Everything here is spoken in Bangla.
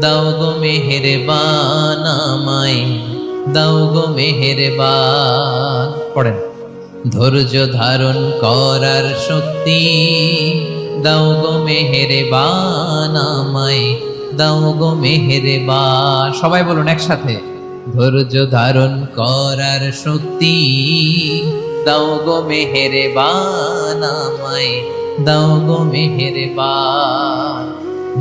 দাও গো মেহেরবান আমায়, দাও গো মেহেরবান। পড়েন। ধৈর্য ধারণ করার শক্তি, দাও গো মেহেরবান আমায়, দাও গো মেহেরবান। সবাই বলুন একসাথে, ধৈর্য ধারণ করার শক্তি, দাও গো মেহেরবান আমায়, দাও গো মেহের মেহেরবান।